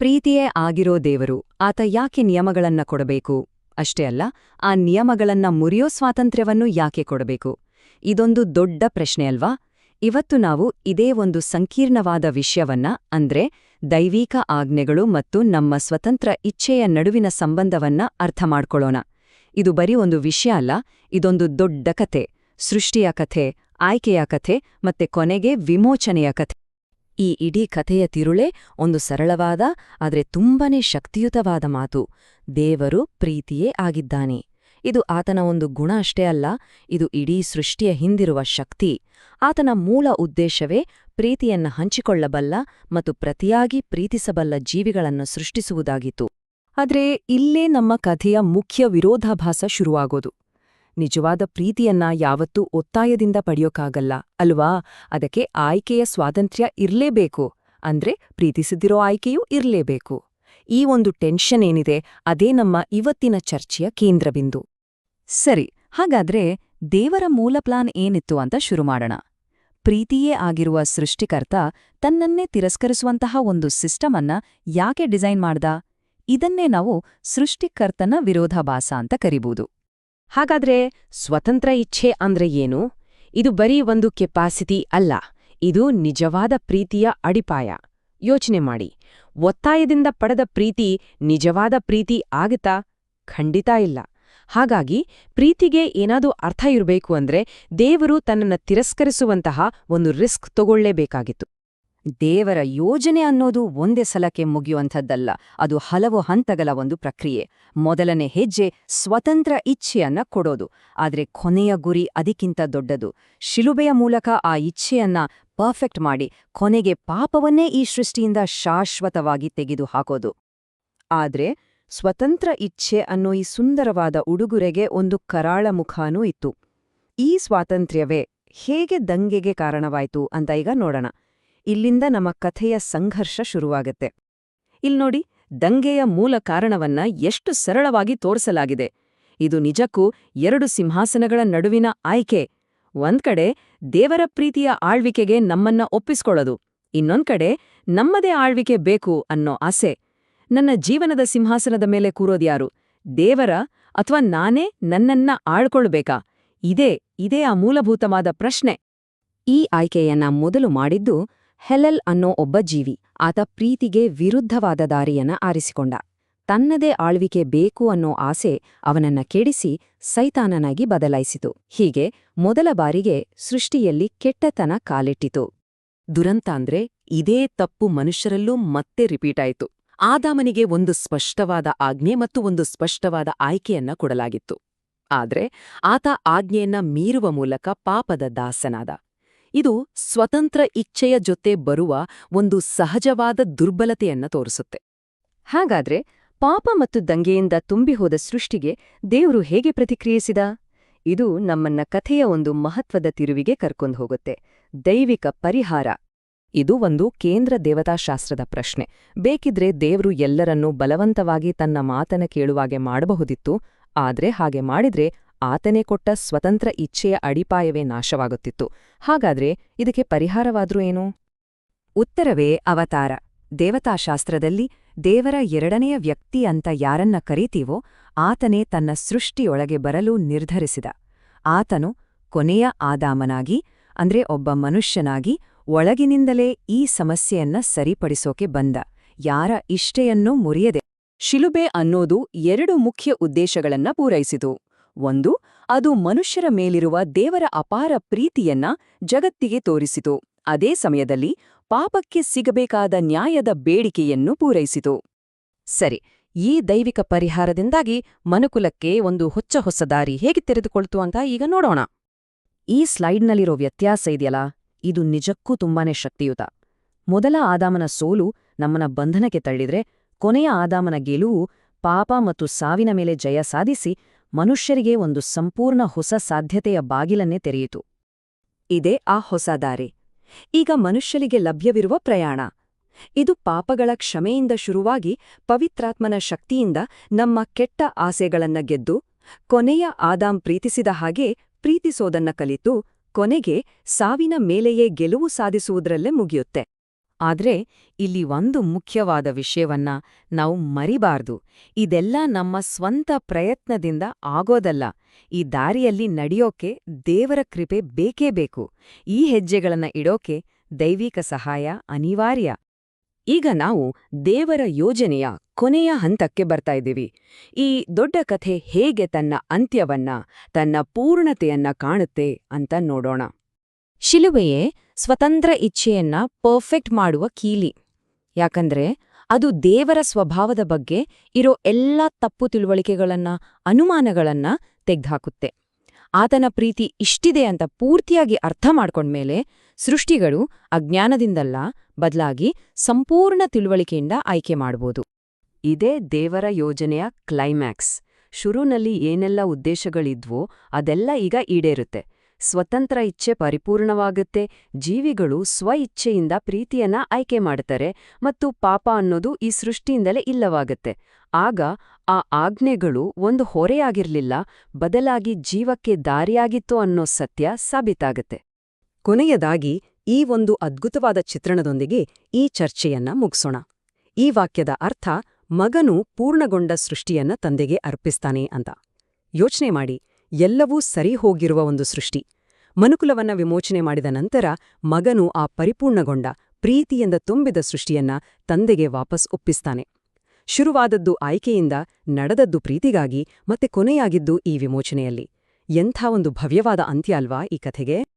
ಪ್ರೀತಿಯೇ ಆಗಿರೋ ದೇವರು, ಆತ ಯಾಕೆ ನಿಯಮಗಳನ್ನ ಕೊಡಬೇಕು? ಅಷ್ಟೇ ಅಲ್ಲ, ಆ ನಿಯಮಗಳನ್ನ ಮುರಿಯೋ ಸ್ವಾತಂತ್ರ್ಯವನ್ನು ಯಾಕೆ ಕೊಡಬೇಕು? ಇದೊಂದು ದೊಡ್ಡ ಪ್ರಶ್ನೆ ಅಲ್ವಾ? ಇವತ್ತು ನಾವು ಇದೇ ಒಂದು ಸಂಕೀರ್ಣವಾದ ವಿಷಯವನ್ನ, ಅಂದ್ರೆ ದೈವಿಕ ಆಜ್ಞೆಗಳು ಮತ್ತು ನಮ್ಮ ಸ್ವತಂತ್ರ ಇಚ್ಛೆಯ ನಡುವಿನ ಸಂಬಂಧವನ್ನ ಅರ್ಥ ಮಾಡ್ಕೊಳ್ಳೋಣ. ಇದು ಬರೀ ಒಂದು ವಿಷಯ ಅಲ್ಲ, ಇದೊಂದು ದೊಡ್ಡ ಕಥೆ, ಸೃಷ್ಟಿಯ ಕಥೆ, ಆಯ್ಕೆಯ ಕಥೆ, ಮತ್ತೆ ಕೊನೆಗೆ ವಿಮೋಚನೆಯ ಕಥೆ. ಈ ಇಡೀ ಕಥೆಯ ತಿರುಳೇ ಒಂದು ಸರಳವಾದ, ಆದರೆ ತುಂಬನೇ ಶಕ್ತಿಯುತವಾದ ಮಾತು. ದೇವರು ಪ್ರೀತಿಯೇ ಆಗಿದ್ದಾನೆ. ಇದು ಆತನ ಒಂದು ಗುಣ ಅಷ್ಟೇ ಅಲ್ಲ, ಇದು ಇಡೀ ಸೃಷ್ಟಿಯ ಹಿಂದಿರುವ ಶಕ್ತಿ. ಆತನ ಮೂಲ ಉದ್ದೇಶವೇ ಪ್ರೀತಿಯನ್ನ ಹಂಚಿಕೊಳ್ಳಬಲ್ಲ ಮತ್ತು ಪ್ರತಿಯಾಗಿ ಪ್ರೀತಿಸಬಲ್ಲ ಜೀವಿಗಳನ್ನು ಸೃಷ್ಟಿಸುವುದಾಗಿತ್ತು. ಆದರೆ ಇಲ್ಲೇ ನಮ್ಮ ಕಥೆಯ ಮುಖ್ಯ ವಿರೋಧಾಭಾಸ ಶುರುವಾಗೋದು. ನಿಜವಾದ ಪ್ರೀತಿಯನ್ನ ಯಾವತ್ತೂ ಒತ್ತಾಯದಿಂದ ಪಡೆಯೋಕ್ಕಾಗಲ್ಲ ಅಲ್ವಾ? ಅದಕ್ಕೆ ಆಯ್ಕೆಯ ಸ್ವಾತಂತ್ರ್ಯ ಇರ್ಲೇಬೇಕು. ಅಂದ್ರೆ ಪ್ರೀತಿಸದಿರೋ ಆಯ್ಕೆಯೂ ಇರ್ಲೇಬೇಕು. ಈ ಒಂದು ಟೆನ್ಷನ್ ಏನಿದೆ, ಅದೇ ನಮ್ಮ ಇವತ್ತಿನ ಚರ್ಚೆಯ ಕೇಂದ್ರಬಿಂದು. ಸರಿ, ಹಾಗಾದ್ರೆ ದೇವರ ಮೂಲ ಪ್ಲಾನ್ ಏನಿತ್ತು ಅಂತ ಶುರು ಮಾಡೋಣ. ಪ್ರೀತಿಯೇ ಆಗಿರುವ ಸೃಷ್ಟಿಕರ್ತ ತನ್ನನ್ನೇ ತಿರಸ್ಕರಿಸುವಂತಹ ಒಂದು ಸಿಸ್ಟಮ್ ಅನ್ನ ಯಾಕೆ ಡಿಸೈನ್ ಮಾಡ್ದ? ಇದನ್ನೇ ನಾವು ಸೃಷ್ಟಿಕರ್ತನ ವಿರೋಧಾಭಾಸ ಅಂತ ಕರಿಬಹುದು ಹಾಗಾದ್ರೆ ಸ್ವತಂತ್ರ ಇಚ್ಛೆ ಅಂದ್ರೆ ಏನು? ಇದು ಬರೀ ಒಂದು ಕೆಪಾಸಿಟಿ ಅಲ್ಲ, ಇದು ನಿಜವಾದ ಪ್ರೀತಿಯ ಅಡಿಪಾಯ. ಯೋಚನೆ ಮಾಡಿ. ಒತ್ತಾಯದಿಂದ ಪಡೆದ ಪ್ರೀತಿ ನಿಜವಾದ ಪ್ರೀತಿ ಆಗತ್ತಾ? ಖಂಡಿತ ಇಲ್ಲ. ಹಾಗಾಗಿ ಪ್ರೀತಿಗೆ ಏನಾದರೂ ಅರ್ಥ ಇರಬೇಕು ಅಂದ್ರೆ ದೇವರು ತನ್ನನ್ನ ತಿರಸ್ಕರಿಸುವಂತಹ ಒಂದು ರಿಸ್ಕ್ ತಗೊಳ್ಳೇಬೇಕಾಗಿತ್ತು. ದೇವರ ಯೋಜನೆ ಅನ್ನೋದು ಒಂದೇ ಸಲಕ್ಕೆ ಮುಗಿಯುವಂಥದ್ದಲ್ಲ, ಅದು ಹಲವು ಹಂತಗಳ ಒಂದು ಪ್ರಕ್ರಿಯೆ. ಮೊದಲನೇ ಹೆಜ್ಜೆ ಸ್ವತಂತ್ರ ಇಚ್ಛೆಯನ್ನ ಕೊಡೋದು, ಆದರೆ ಕೊನೆಯ ಗುರಿ ಅದಕ್ಕಿಂತ ದೊಡ್ಡದು. ಶಿಲುಬೆಯ ಮೂಲಕ ಆ ಇಚ್ಛೆಯನ್ನ ಪರ್ಫೆಕ್ಟ್ ಮಾಡಿ ಕೊನೆಗೆ ಪಾಪವನ್ನೇ ಈ ಸೃಷ್ಟಿಯಿಂದ ಶಾಶ್ವತವಾಗಿ ತೆಗೆದು ಹಾಕೋದು. ಆದ್ರೆ ಸ್ವತಂತ್ರ ಇಚ್ಛೆ ಅನ್ನೋ ಈ ಸುಂದರವಾದ ಉಡುಗೊರೆಗೆ ಒಂದು ಕರಾಳ ಮುಖಾನೂ ಇತ್ತು. ಈ ಸ್ವಾತಂತ್ರ್ಯವೇ ಹೇಗೆ ದಂಗೆಗೆ ಕಾರಣವಾಯಿತು ಅಂತ ಈಗ ನೋಡೋಣ. ಇಲ್ಲಿಂದ ನಮ್ಮ ಕಥೆಯ ಸಂಘರ್ಷ ಶುರುವಾಗತ್ತೆ. ಇಲ್ನೋಡಿ ದಂಗೆಯ ಮೂಲ ಕಾರಣವನ್ನ ಎಷ್ಟು ಸರಳವಾಗಿ ತೋರಿಸಲಾಗಿದೆ. ಇದು ನಿಜಕ್ಕೂ ಎರಡು ಸಿಂಹಾಸನಗಳ ನಡುವಿನ ಆಯ್ಕೆ. ಒಂದ್ಕಡೆ ದೇವರ ಪ್ರೀತಿಯ ಆಳ್ವಿಕೆಗೆ ನಮ್ಮನ್ನ ಒಪ್ಪಿಸ್ಕೊಳ್ಳೋದು. ಇನ್ನೊಂದ್ಕಡೆ ನಮ್ಮದೇ ಆಳ್ವಿಕೆ ಬೇಕು ಅನ್ನೋ ಆಸೆ. ನನ್ನ ಜೀವನದ ಸಿಂಹಾಸನದ ಮೇಲೆ ಕೂರೋದ್ಯಾರು ದೇವರ ಅಥವಾ ನಾನೇ ನನ್ನನ್ನ ಆಳ್ಕೊಳ್ಬೇಕಾ? ಇದೇ ಇದೇ ಆ ಮೂಲಭೂತವಾದ ಪ್ರಶ್ನೆ. ಈ ಆಯ್ಕೆಯನ್ನ ಮೊದಲು ಮಾಡಿದ್ದು ಹೆಲೆಲ್ ಅನ್ನೋ ಒಬ್ಬ ಜೀವಿ. ಆತ ಪ್ರೀತಿಗೆ ವಿರುದ್ಧವಾದ ದಾರಿಯನ್ನ ಆರಿಸಿಕೊಂಡ. ತನ್ನದೇ ಆಳ್ವಿಕೆ ಬೇಕು ಅನ್ನೋ ಆಸೆ ಅವನನ್ನ ಕೆಡಿಸಿ ಸೈತಾನನಾಗಿ ಬದಲಾಯಿಸಿತು. ಹೀಗೆ ಮೊದಲ ಬಾರಿಗೆ ಸೃಷ್ಟಿಯಲ್ಲಿ ಕೆಟ್ಟತನ ಕಾಲಿಟ್ಟಿತು. ದುರಂತ ಅಂದ್ರೆ ಇದೇ ತಪ್ಪು ಮನುಷ್ಯರಲ್ಲೂ ಮತ್ತೆ ರಿಪೀಟ್ ಆಯಿತು. ಆದಾಮನಿಗೆ ಒಂದು ಸ್ಪಷ್ಟವಾದ ಆಜ್ಞೆ ಮತ್ತು ಒಂದು ಸ್ಪಷ್ಟವಾದ ಆಯ್ಕೆಯನ್ನ ಕೊಡಲಾಗಿತ್ತು. ಆದ್ರೆ ಆತ ಆಜ್ಞೆಯನ್ನ ಮೀರುವ ಮೂಲಕ ಪಾಪದ ದಾಸನಾದ. ಇದು ಸ್ವತಂತ್ರ ಇಚ್ಛೆಯ ಜೊತೆ ಬರುವ ಒಂದು ಸಹಜವಾದ ದುರ್ಬಲತೆಯನ್ನ ತೋರಿಸುತ್ತೆ. ಹಾಗಾದ್ರೆ ಪಾಪ ಮತ್ತು ದಂಗೆಯಿಂದ ತುಂಬಿಹೋದ ಸೃಷ್ಟಿಗೆ ದೇವರು ಹೇಗೆ ಪ್ರತಿಕ್ರಿಯಿಸಿದ? ಇದು ನಮ್ಮನ್ನ ಕಥೆಯ ಒಂದು ಮಹತ್ವದ ತಿರುವಿಗೆ ಕರ್ಕೊಂಡು ಹೋಗುತ್ತೆ. ದೈವಿಕ ಪರಿಹಾರ. ಇದು ಒಂದು ಕೇಂದ್ರ ದೇವತಾಶಾಸ್ತ್ರದ ಪ್ರಶ್ನೆ. ಬೇಕಿದ್ರೆ ದೇವರು ಎಲ್ಲರನ್ನೂ ಬಲವಂತವಾಗಿ ತನ್ನ ಮಾತನ ಕೇಳುವಾಗೆ ಮಾಡಬಹುದಿತ್ತು, ಆದ್ರೆ ಹಾಗೆ ಮಾಡಿದ್ರೆ ಆತನೇ ಕೊಟ್ಟ ಸ್ವತಂತ್ರ ಇಚ್ಛೆಯ ಅಡಿಪಾಯವೇ ನಾಶವಾಗುತ್ತಿತ್ತು. ಹಾಗಾದ್ರೆ ಇದಕ್ಕೆ ಪರಿಹಾರವಾದ್ರೂ ಏನು? ಉತ್ತರವೇ ಅವತಾರ. ದೇವತಾಶಾಸ್ತ್ರದಲ್ಲಿ ದೇವರ ಎರಡನೆಯ ವ್ಯಕ್ತಿ ಅಂತ ಯಾರನ್ನ ಕರೀತೀವೋ ಆತನೇ ತನ್ನ ಸೃಷ್ಟಿಯೊಳಗೆ ಬರಲು ನಿರ್ಧರಿಸಿದ. ಆತನು ಕೊನೆಯ ಆದಾಮನಾಗಿ, ಅಂದ್ರೆ ಒಬ್ಬ ಮನುಷ್ಯನಾಗಿ, ಒಳಗಿನಿಂದಲೇ ಈ ಸಮಸ್ಯೆಯನ್ನ ಸರಿಪಡಿಸೋಕೆ ಬಂದ. ಯಾರ ಇಷ್ಟೆಯನ್ನೂ ಮುರಿಯದೆ. ಶಿಲುಬೆ ಅನ್ನೋದು ಎರಡು ಮುಖ್ಯ ಉದ್ದೇಶಗಳನ್ನ ಪೂರೈಸಿತು. ಒಂದು, ಅದು ಮನುಷ್ಯರ ಮೇಲಿರುವ ದೇವರ ಅಪಾರ ಪ್ರೀತಿಯನ್ನ ಜಗತ್ತಿಗೆ ತೋರಿಸಿತು. ಅದೇ ಸಮಯದಲ್ಲಿ ಪಾಪಕ್ಕೆ ಸಿಗಬೇಕಾದ ನ್ಯಾಯದ ಬೇಡಿಕೆಯನ್ನು ಪೂರೈಸಿತು. ಸರಿ, ಈ ದೈವಿಕ ಪರಿಹಾರದಿಂದಾಗಿ ಮನುಕುಲಕ್ಕೆ ಒಂದು ಹೊಚ್ಚ ಹೊಸ ದಾರಿ ಹೇಗೆ ತೆರೆದುಕೊಳ್ತು ಅಂತ ಈಗ ನೋಡೋಣ. ಈ ಸ್ಲೈಡ್ನಲ್ಲಿರೋ ವ್ಯತ್ಯಾಸ ಇದೆಯಲ್ಲ, ಇದು ನಿಜಕ್ಕೂ ತುಂಬಾನೇ ಶಕ್ತಿಯುತ. ಮೊದಲ ಆದಾಮನ ಸೋಲು ನಮ್ಮನ ಬಂಧನಕ್ಕೆ ತಳ್ಳಿದ್ರೆ ಕೊನೆಯ ಆದಾಮನ ಗೆಲುವು ಪಾಪ ಮತ್ತು ಸಾವಿನ ಮೇಲೆ ಜಯ ಸಾಧಿಸಿ ಮನುಷ್ಯರಿಗೆ ಒಂದು ಸಂಪೂರ್ಣ ಹೊಸ ಸಾಧ್ಯತೆಯ ಬಾಗಿಲನ್ನೇ ತೆರೆಯಿತು. ಇದೇ ಆ ಹೊಸ ದಾರಿ. ಈಗ ಮನುಷ್ಯರಿಗೆ ಲಭ್ಯವಿರುವ ಪ್ರಯಾಣ. ಇದು ಪಾಪಗಳ ಕ್ಷಮೆಯಿಂದ ಶುರುವಾಗಿ ಪವಿತ್ರಾತ್ಮನ ಶಕ್ತಿಯಿಂದ ನಮ್ಮ ಕೆಟ್ಟ ಆಸೆಗಳನ್ನ ಗೆದ್ದು, ಕೊನೆಯ ಆದಾಂ ಪ್ರೀತಿಸಿದ ಹಾಗೆ ಪ್ರೀತಿಸೋದನ್ನ ಕಲಿತು, ಕೊನೆಗೆ ಸಾವಿನ ಮೇಲೆಯೇ ಗೆಲುವು ಸಾಧಿಸುವುದರಲ್ಲೇ ಮುಗಿಯುತ್ತೆ. ಆದ್ರೆ ಇಲ್ಲಿ ಒಂದು ಮುಖ್ಯವಾದ ವಿಷಯವನ್ನ ನಾವು ಮರಿಬಾರ್ದು. ಇದೆಲ್ಲ ನಮ್ಮ ಸ್ವಂತ ಪ್ರಯತ್ನದಿಂದ ಆಗೋದಲ್ಲ. ಈ ದಾರಿಯಲ್ಲಿ ನಡೆಯೋಕೆ ದೇವರ ಕೃಪೆ ಬೇಕೇ ಬೇಕು. ಈ ಹೆಜ್ಜೆಗಳನ್ನ ಇಡೋಕೆ ದೈವಿಕ ಸಹಾಯ ಅನಿವಾರ್ಯ. ಈಗ ನಾವು ದೇವರ ಯೋಜನೆಯ ಕೊನೆಯ ಹಂತಕ್ಕೆ ಬರ್ತಾ ಇದ್ದೀವಿ. ಈ ದೊಡ್ಡ ಕಥೆ ಹೇಗೆ ತನ್ನ ಅಂತ್ಯವನ್ನ, ತನ್ನ ಪೂರ್ಣತೆಯನ್ನ ಕಾಣುತ್ತೆ ಅಂತ ನೋಡೋಣ. ಶಿಲುಬೆಯೇ ಸ್ವತಂತ್ರ ಇಚ್ಛೆಯನ್ನ ಪರ್ಫೆಕ್ಟ್ ಮಾಡುವ ಕೀಲಿ. ಯಾಕಂದ್ರೆ ಅದು ದೇವರ ಸ್ವಭಾವದ ಬಗ್ಗೆ ಇರೋ ಎಲ್ಲ ತಪ್ಪು ತಿಳುವಳಿಕೆಗಳನ್ನ, ಅನುಮಾನಗಳನ್ನ ತೆಗೆದುಹಾಕುತ್ತೆ. ಆತನ ಪ್ರೀತಿ ಇಷ್ಟಿದೆ ಅಂತ ಪೂರ್ತಿಯಾಗಿ ಅರ್ಥ ಮಾಡ್ಕೊಂಡ್ಮೇಲೆ ಸೃಷ್ಟಿಗಳು ಅಜ್ಞಾನದಿಂದಲ್ಲ ಬದಲಾಗಿ ಸಂಪೂರ್ಣ ತಿಳುವಳಿಕೆಯಿಂದ ಆಯ್ಕೆ ಮಾಡ್ಬೋದು. ಇದೇ ದೇವರ ಯೋಜನೆಯ ಕ್ಲೈಮ್ಯಾಕ್ಸ್ ಶುರುನಲ್ಲಿ ಏನೆಲ್ಲ ಉದ್ದೇಶಗಳಿದ್ವೋ ಅದೆಲ್ಲ ಈಗ ಈಡೇರುತ್ತೆ. ಸ್ವತಂತ್ರ ಇಚ್ಛೆ ಪರಿಪೂರ್ಣವಾಗುತ್ತೆ. ಜೀವಿಗಳು ಸ್ವ ಇಚ್ಛೆಯಿಂದ ಪ್ರೀತಿಯನ್ನ ಆಯ್ಕೆ ಮಾಡ್ತಾರೆ ಮತ್ತು ಪಾಪ ಅನ್ನೋದು ಈ ಸೃಷ್ಟಿಯಿಂದಲೇ ಇಲ್ಲವಾಗುತ್ತೆ. ಆಗ ಆ ಆಜ್ಞೆಗಳು ಒಂದು ಹೊರೆಯಾಗಿರ್ಲಿಲ್ಲ, ಬದಲಾಗಿ ಜೀವಕ್ಕೆ ದಾರಿಯಾಗಿತ್ತು ಅನ್ನೋ ಸತ್ಯ ಸಾಬೀತಾಗತ್ತೆ. ಕೊನೆಯದಾಗಿ, ಈ ಒಂದು ಅದ್ಭುತವಾದ ಚಿತ್ರಣದೊಂದಿಗೆ ಈ ಚರ್ಚೆಯನ್ನ ಮುಗಿಸೋಣ. ಈ ವಾಕ್ಯದ ಅರ್ಥ ಮಗನು ಪೂರ್ಣಗೊಂಡ ಸೃಷ್ಟಿಯನ್ನ ತಂದೆಗೆ ಅರ್ಪಿಸ್ತಾನೆ ಅಂತ. ಯೋಚನೆ ಮಾಡಿ. ಎಲ್ಲವೂ ಸರಿ ಹೋಗಿರುವ ಒಂದು ಸೃಷ್ಟಿ. ಮನುಕುಲವನ್ನ ವಿಮೋಚನೆ ಮಾಡಿದ ನಂತರ ಮಗನು ಆ ಪರಿಪೂರ್ಣಗೊಂಡ, ಪ್ರೀತಿಯಿಂದ ತುಂಬಿದ ಸೃಷ್ಟಿಯನ್ನ ತಂದೆಗೆ ವಾಪಸ್ ಒಪ್ಪಿಸ್ತಾನೆ. ಶುರುವಾದದ್ದು ಆಯ್ಕೆಯಿಂದ ನಡೆದದ್ದು ಪ್ರೀತಿಗಾಗಿ ಮತ್ತೆ ಕೊನೆಯಾಗಿದ್ದು ಈ ವಿಮೋಚನೆಯಲ್ಲಿ. ಎಂಥ ಒಂದು ಭವ್ಯವಾದ ಅಂತ್ಯ ಅಲ್ವಾ ಈ ಕಥೆಗೆ?